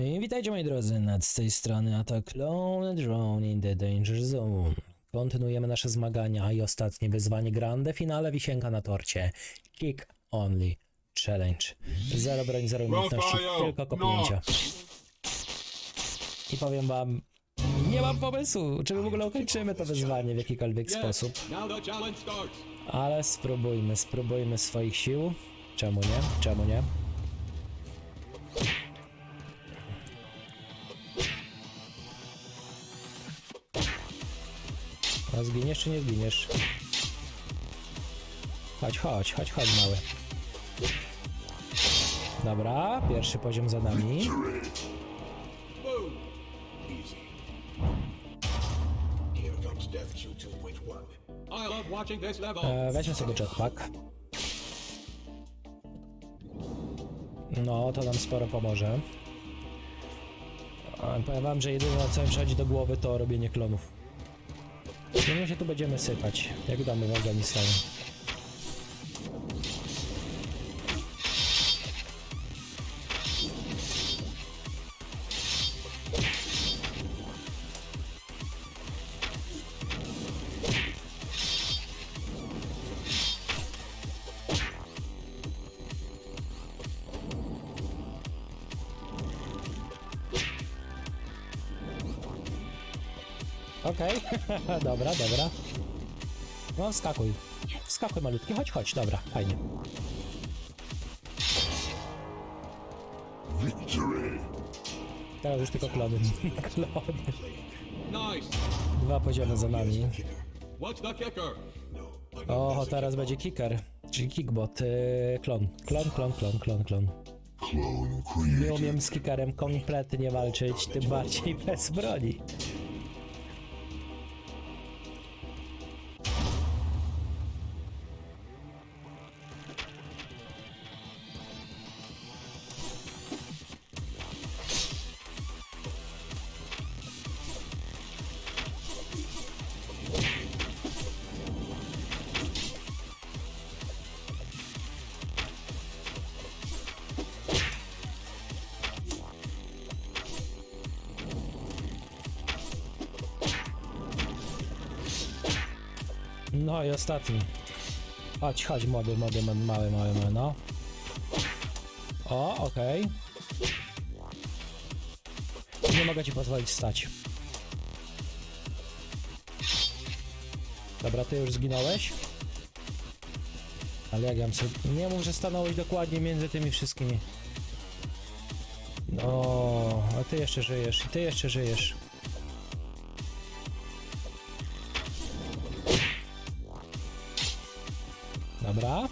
I witajcie moi drodzy, nad z tej strony Attack Clone Drone in the Danger Zone. Kontynuujemy nasze zmagania i ostatnie wyzwanie grande finale wisienka na torcie. Kick Only Challenge. Zero broń, zero umiejętności, tylko kopnięcia. I powiem wam, nie mam pomysłu, czy my w ogóle ukończymy to wyzwanie w jakikolwiek sposób. Ale spróbujmy, spróbujmy swoich sił. Czemu nie? Czemu nie? A zginiesz czy nie zginiesz? Chodź, chodź, chodź, chodź mały. Dobra, pierwszy poziom za nami. Boom. Here comes Death Q 2.1. I love watching this level. E, weźmy sobie jetpack. No, to nam sporo pomoże. A, Powiem wam, że jedyne co mi przychodzi do głowy to robienie klonów. I my się tu będziemy sypać, jak damy w Afganistanie. Okej, dobra, dobra. No, wskakuj. Wskakuj malutki, chodź, chodź, dobra, fajnie. Teraz już tylko klony. klony. Nice. Dwa poziomy za nami. What's the kicker? O, teraz będzie kicker, czyli kickbot. Yy, klon. Klon, klon, klon, klon, klon. Nie umiem z kickerem kompletnie walczyć, tym bardziej bez broni. No i ostatni. Chodź, chodź, młody, młody, mały, mały, mały, no. O, okej. Nie mogę ci pozwolić stać. Dobra, ty już zginąłeś. Ale jak ja sobie... Nie mów, że stanąłeś dokładnie między tymi wszystkimi. No, a ty jeszcze żyjesz, i ty jeszcze żyjesz. Dobra.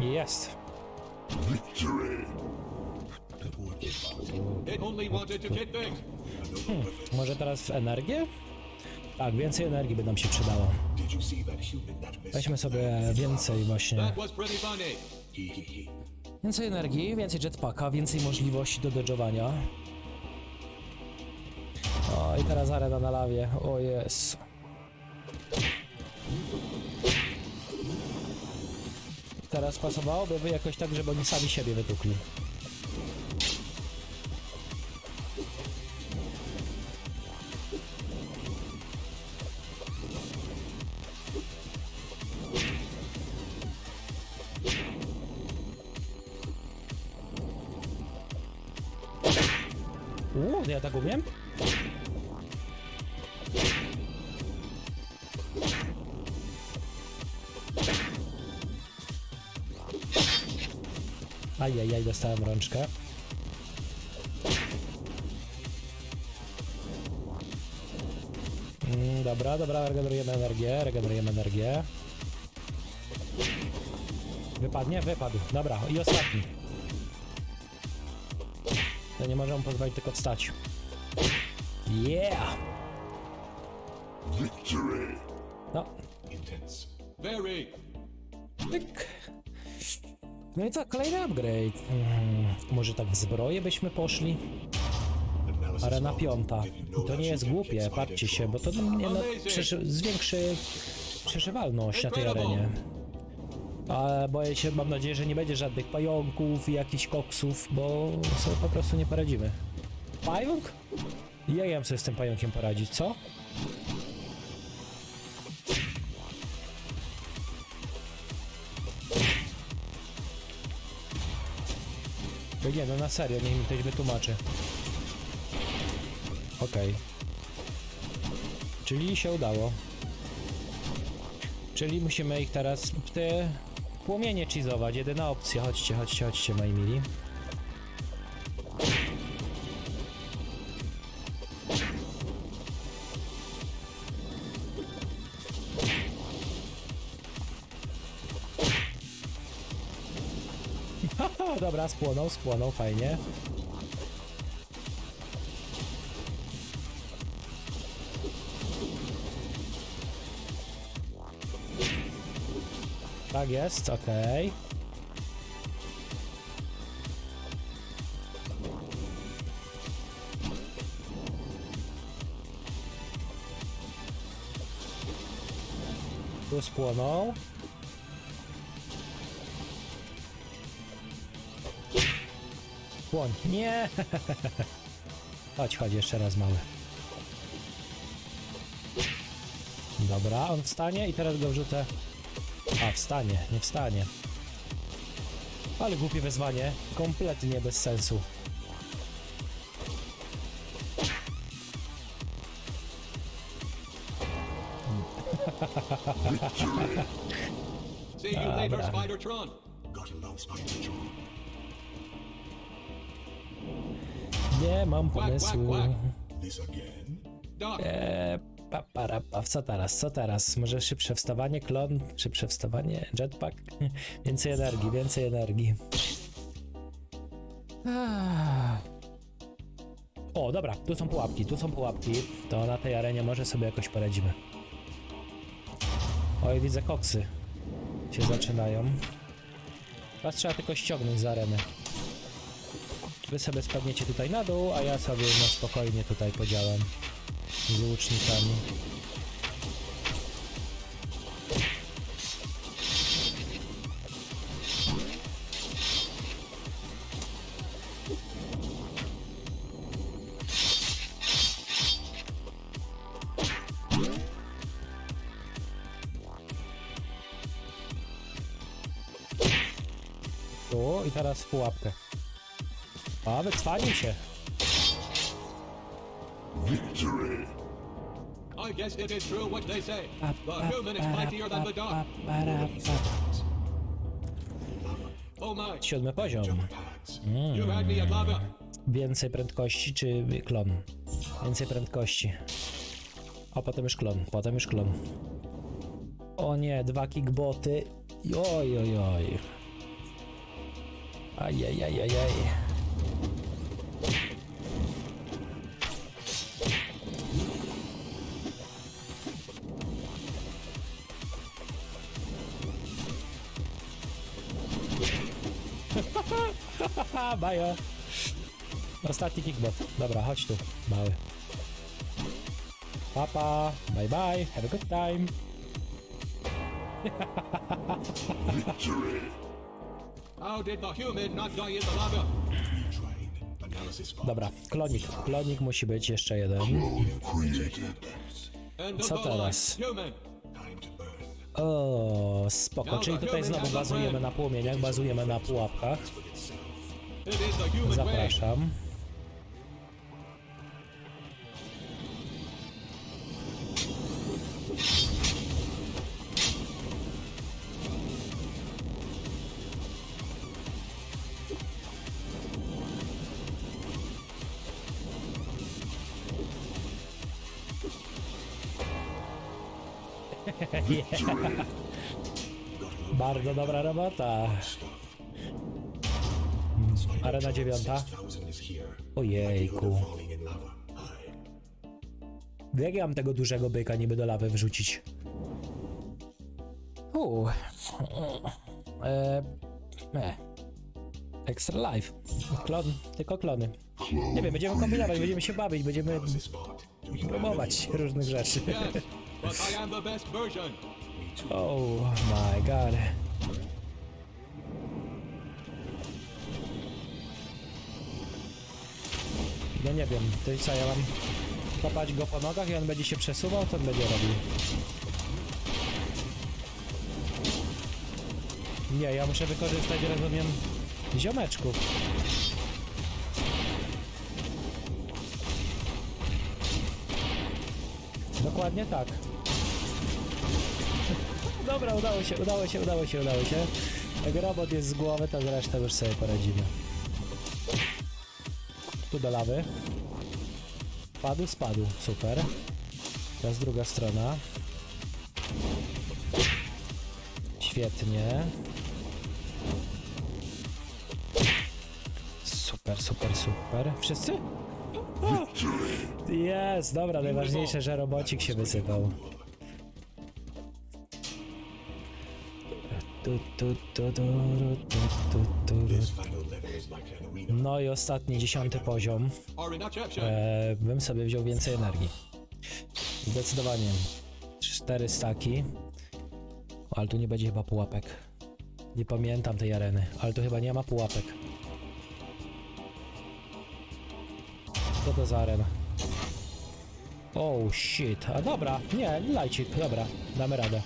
Jest. Things. Może teraz w energię? Tak, więcej energii by nam się przydało. Weźmy sobie więcej właśnie. Więcej energii, więcej jetpacka, więcej możliwości do dodżowania. I teraz arena na lawie. O jest. Teraz pasowałoby by jakoś tak, żeby oni sami siebie wytukli. Uuu, ja tak umiem? Ajajaj, dostałem rączkę. Mm, dobra, dobra, regenerujemy energię, regenerujemy energię. Wypadnie? Wypadł. Dobra, i ostatni. To nie możemy pozwolić tylko wstać. Yeah! Victory. No, Intense. Very. tyk. No i co, kolejny upgrade. Hmm, może tak w zbroję byśmy poszli? Arena piąta. To nie jest głupie, patrzcie się, bo to nie, no, przeży- zwiększy przeżywalność na tej arenie. Ale boję się, mam nadzieję, że nie będzie żadnych pająków i jakichś koksów, bo sobie po prostu nie poradzimy. Pająk? Ja jem sobie z tym pająkiem poradzić, co? Nie, no na serio, niech mi ktoś wytłumaczy. Okej. Czyli się udało. Czyli musimy ich teraz te płomienie cheezować. Jedyna opcja. Chodźcie, chodźcie, chodźcie, moi mili. Haha, Dobra, spłonął, spłonął, fajnie. Tak jest, okej. Tu spłonął. Płoń. Nie! chodź, chodź, jeszcze raz mały. Dobra, on wstanie i teraz go wrzucę. A, wstanie, nie wstanie. Ale głupie wezwanie, kompletnie bez sensu. See you later, Spider-Tron. Got him now, Spider-Tron. Nie mam pomysłu. Eee, pa, para, pa, co teraz, co teraz? Może szybsze wstawanie, klon, szybsze wstawanie, jetpack? Więcej energii, więcej energii. Ah. O, dobra, tu są pułapki, tu są pułapki. To na tej arenie może sobie jakoś poradzimy. Oj, widzę koksy się zaczynają. Was trzeba tylko ściągnąć z areny. Wy sobie spadniecie tutaj na dół, a ja sobie no spokojnie tutaj podziałam z łucznikami. Tu i teraz w pułapkę. A, wycwanił się. I guess it is true what they say. The human is mightier than the dog. Oh my, Siódmy poziom. Pads. you had me at lava. Więcej prędkości czy klon? Więcej prędkości. A potem już klon, potem już klon. O nie, dwa kickboty. Oj, oj, oj. Ajajajajaj. Haha, bajo. Ostatni kickbot. Dobra, chodź tu, mały. Papa, bye bye, have a good time. How did the human not die in the lava? Dobra, klonik. Klonik musi być jeszcze jeden. Co teraz? O, spoko. Czyli tutaj znowu bazujemy na płomieniach, bazujemy na pułapkach. Zapraszam. Bardzo dobra robota. Arena dziewiąta. Ojejku. Jak ja mam tego dużego byka niby do lawy wrzucić? Uuu. E, e. Extra life. Klon, tylko klony. Nie wiem, będziemy kombinować, będziemy się bawić, będziemy próbować różnych rzeczy. Oh my god. No nie wiem, to co, ja mam kopać go po nogach i on będzie się przesuwał, to on będzie robił. Nie, ja muszę wykorzystać, rozumiem, ziomeczków. Dokładnie tak. Dobra, udało się, udało się, udało się, udało się. Jak robot jest z głowy, to z resztą już sobie poradzimy. Tu do lawy. Padł, spadł. Super. Teraz druga strona. Świetnie. Super, super, super. Wszyscy? Jest, dobra, najważniejsze, że robocik się wysypał. Tu, tu, tu, tu, tu, tu, tu, tu. No i ostatni, dziesiąty poziom. E, bym sobie wziął więcej energii. Zdecydowanie. Cztery staki. Ale tu nie będzie chyba pułapek. Nie pamiętam tej areny, ale tu chyba nie ma pułapek. Co to za arena? Oh shit. A dobra, nie, lajcik, dobra, damy radę.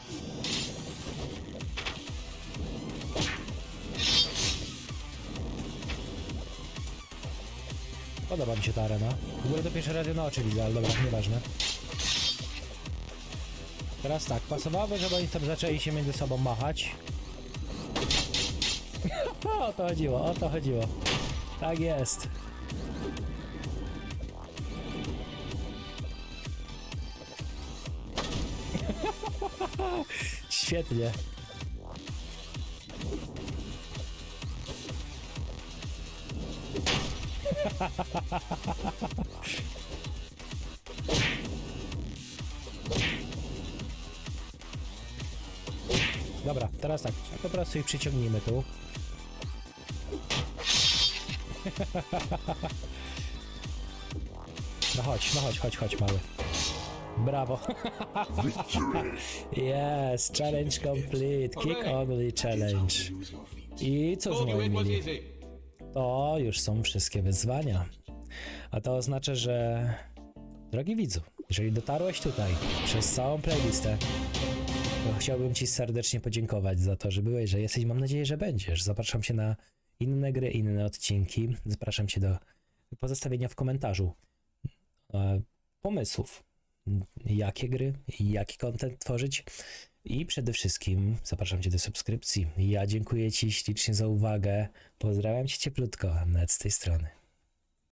Podoba mi się ta arena. W ogóle to pierwszy raz na oczy widzę, ale dobra, nieważne. Teraz tak, pasowałoby, żeby oni tam zaczęli się między sobą machać. o to chodziło, o to chodziło. Tak jest. Świetnie. Dobra, teraz tak, po prostu ich przyciągnijmy tu. No chodź, no chodź, chodź, chodź, mały. Brawo. yes, challenge complete. Kick only challenge. I cóż, moi mili. To już są wszystkie wyzwania. A to oznacza, że drogi widzu, jeżeli dotarłeś tutaj przez całą playlistę, to chciałbym Ci serdecznie podziękować za to, że byłeś, że jesteś. Mam nadzieję, że będziesz. Zapraszam Cię na inne gry, inne odcinki. Zapraszam Cię do pozostawienia w komentarzu e, pomysłów, jakie gry, jaki content tworzyć. I przede wszystkim zapraszam Cię do subskrypcji. Ja dziękuję Ci ślicznie za uwagę. Pozdrawiam Cię cieplutko, net z tej strony.